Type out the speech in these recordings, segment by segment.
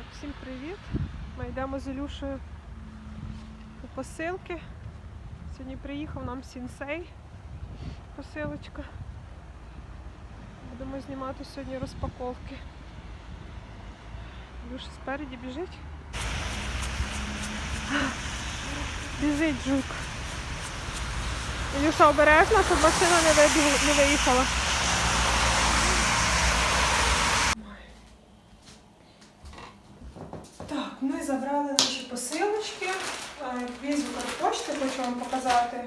Так, всім привіт. Ми йдемо з Ілюшею по посилки. Сьогодні приїхав нам сінсей. Посилочка. Будемо знімати сьогодні розпаковки. Ілюша спереді біжить. Біжить жук. Ілюша обережно, щоб машина не виїхала. Так, ми забрали наші посилочки. Е, Візу почти, хочу вам показати,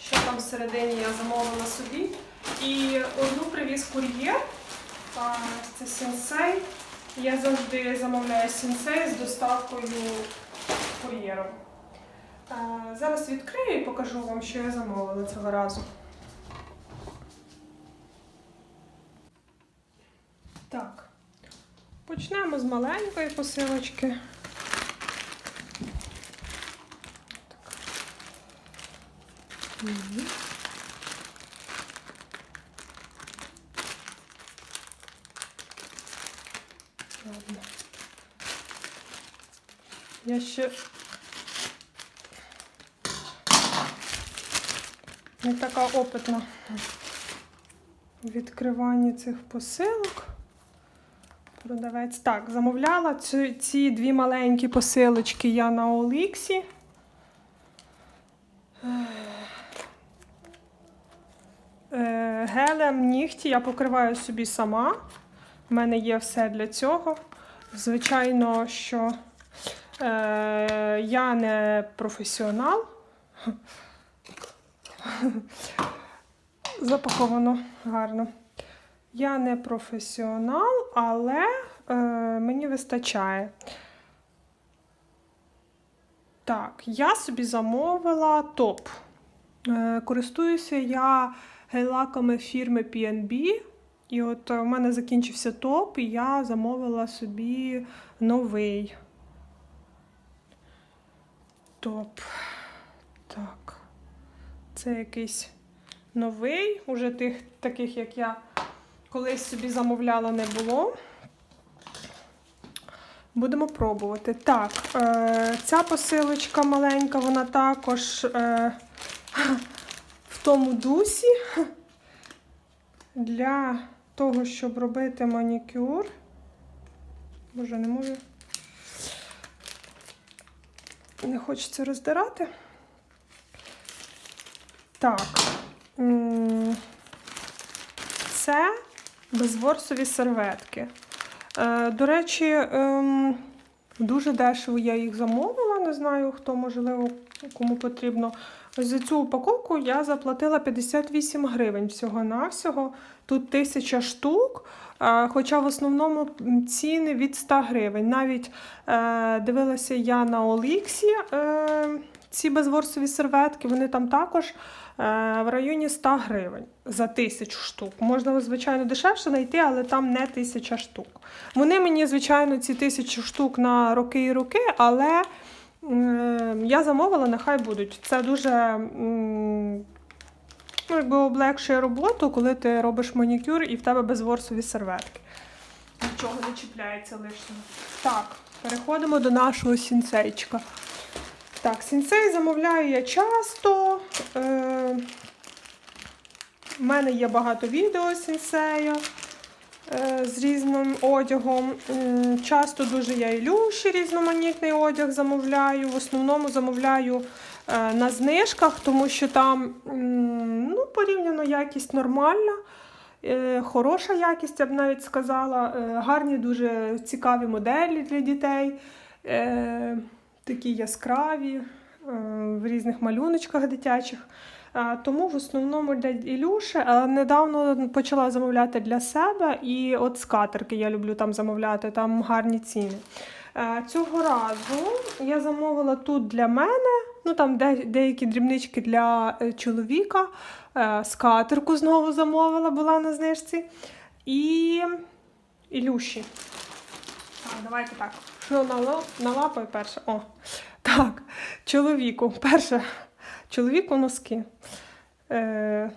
що там всередині я замовила собі. І одну привіз кур'єр. Це сенсей. Я завжди замовляю сенсей з доставкою кур'єром. Зараз відкрию і покажу вам, що я замовила цього разу. Так. Почнемо з маленької посилочки. Мгм. Ладно. Я ще не така опитна у відкриванні цих посилок. Продавець. Так, замовляла ці, ці дві маленькі посилочки я на Оліксі. Е, Гелем нігті я покриваю собі сама. У мене є все для цього. Звичайно, що е, я не професіонал. Запаковано гарно. Я не професіонал, але е, мені вистачає. Так, я собі замовила топ. Е, користуюся я гель-лаками фірми PNB. І от у мене закінчився топ, і я замовила собі новий топ. Так. Це якийсь новий, уже тих таких, як я колись собі замовляла, не було. Будемо пробувати. Так, е, ця посилочка маленька, вона також е, тому дусі для того, щоб робити манікюр. Боже, не можу. Не хочеться роздирати. Так. Це безворсові серветки. Е, до речі, ем, дуже дешево я їх замовила. Не знаю, хто можливо кому потрібно. За цю упаковку я заплатила 58 гривень всього-навсього. Тут тисяча штук. е, Хоча в основному ціни від 100 гривень. Навіть е, дивилася я на Оліксі е, ці безворсові серветки, вони там також е, в районі 100 гривень за тисячу штук. Можна, звичайно, дешевше знайти, але там не тисяча штук. Вони мені, звичайно, ці тисячі штук на роки і роки, але я замовила, нехай будуть. Це дуже ну, якби облегшує роботу, коли ти робиш манікюр і в тебе безворсові серветки. Нічого не чіпляється лишнього. Так, переходимо до нашого сінцейчика. Так, сінцей замовляю я часто. Е, у мене є багато відео е, з різним одягом. Часто дуже я Ілюші різноманітний одяг замовляю. В основному замовляю е, на знижках, тому що там ну, порівняно якість нормальна. Е, Хороша якість, я б навіть сказала. Е, Гарні, дуже цікаві моделі для дітей. Е, Такі яскраві, е, в різних малюночках дитячих. Тому в основному для Ілюші, а недавно почала замовляти для себе, і от скатерки я люблю там замовляти, там гарні ціни. Е, Цього разу я замовила тут для мене, ну там де, деякі дрібнички для е, чоловіка, е, скатерку знову замовила, була на знижці. І Ілюші. Так, давайте так. Що на, на лапою перше? О, так, чоловіку. Перше, чоловіку носки. Е,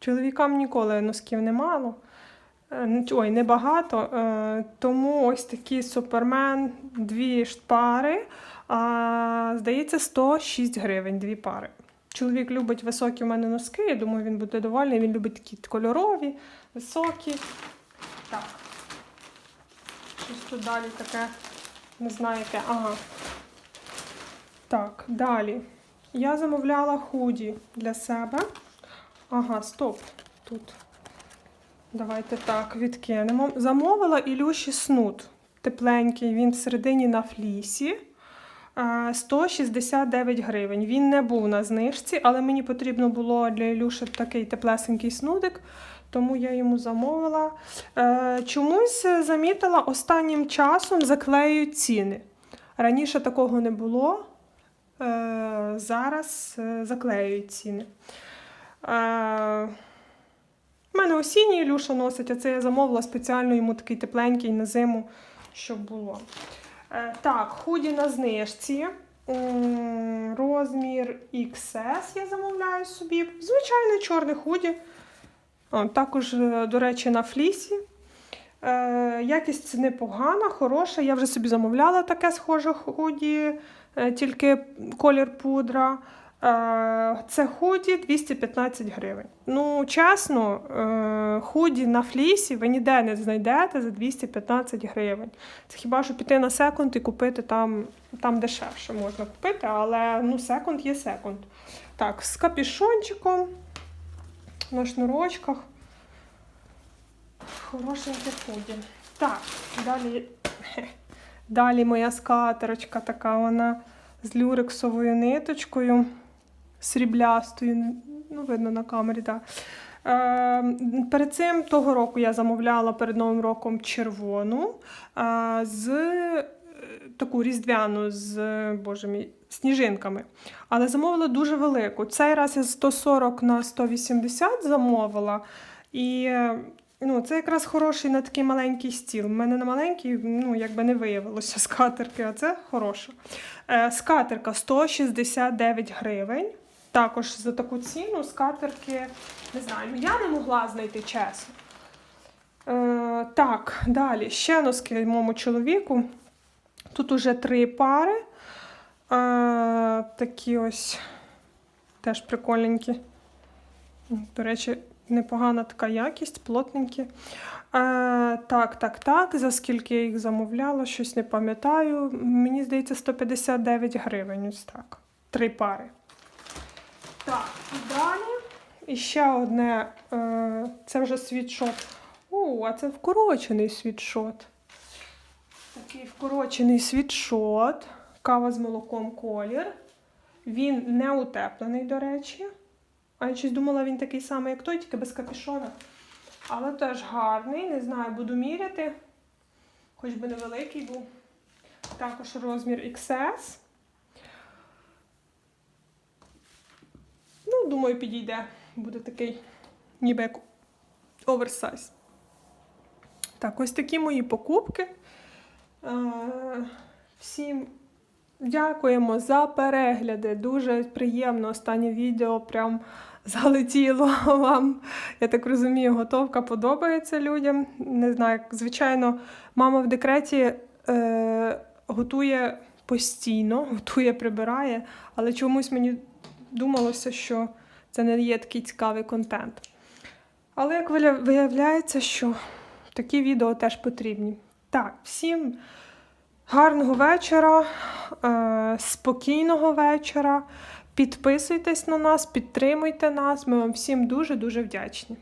чоловікам ніколи носків не мало. Е, Ой, небагато. е, Тому ось такий супермен, дві пари. А, здається, 106 гривень дві пари. Чоловік любить високі в мене носки, я думаю, він буде довольний. Він любить такі кольорові, високі. Так. Щось тут далі таке, не знаєте. Ага. Так, далі. Я замовляла худі для себе. Ага, стоп. Тут. Давайте так, відкинемо. Замовила Ілюші снуд. Тепленький, він всередині на флісі. Е, 169 гривень. Він не був на знижці, але мені потрібно було для Ілюші такий теплесенький снудик, тому я йому замовила. Е, Чомусь замітила, останнім часом заклеюють ціни. Раніше такого не було. Е, Зараз е, заклеюють ціни. Е, у мене осінній Ілюша носить, а це я замовила спеціально йому такий тепленький на зиму, щоб було. Е, так, худі на знижці. Розмір XS я замовляю собі. Звичайне чорне худі. Також, е, до речі, на флісі. Е, якість непогана, хороша. Я вже собі замовляла таке схоже худі, е, тільки колір пудра. Е, Це худі 215 гривень. Ну, чесно, е, худі на флісі ви ніде не знайдете за 215 гривень. Це хіба що піти на секунд і купити там, там дешевше можна купити, але ну, секунд є секунд. Так, з капішончиком на шнурочках. Хорошеньке худі. Так, далі, далі моя скатерочка така, вона з люрексовою ниточкою, сріблястою, ну, видно на камері, так. Е, перед цим того року я замовляла перед Новим роком червону е, з е, таку різдвяну з боже мій, сніжинками. Але замовила дуже велику. Цей раз я 140 на 180 замовила. І ну, це якраз хороший на такий маленький стіл. У мене на маленький, ну, якби не виявилося скатерки, а це хороша. Е, скатерка 169 гривень. Також за таку ціну скатерки, не знаю, ну я не могла знайти чесно. Е, так, далі. Ще носки моєму чоловіку. Тут уже три пари. Е, такі ось теж прикольненькі. До речі, непогана така якість, плотненькі. Е, так, так, так. За скільки я їх замовляла, щось не пам'ятаю. Мені здається, 159 гривень. Ось так. Три пари. Так, і далі. І ще одне. Е, це вже світшот. О, а це вкорочений світшот. Такий вкорочений світшот. Кава з молоком колір. Він не утеплений, до речі. А я щось думала, він такий самий, як той, тільки без капюшона. Але теж гарний. Не знаю, буду міряти. Хоч би невеликий був. Також розмір XS. Ну, думаю, підійде. Буде такий ніби як оверсайз. Так, ось такі мої покупки. Е, Всім дякуємо за перегляди. Дуже приємно останнє відео прям залетіло вам. Я так розумію, готовка подобається людям. Не знаю, звичайно, мама в декреті е, готує постійно, готує, прибирає, але чомусь мені думалося, що це не є такий цікавий контент. Але як виявляється, що такі відео теж потрібні. Так, всім гарного вечора, е, спокійного вечора. Підписуйтесь на нас, підтримуйте нас. Ми вам всім дуже-дуже вдячні.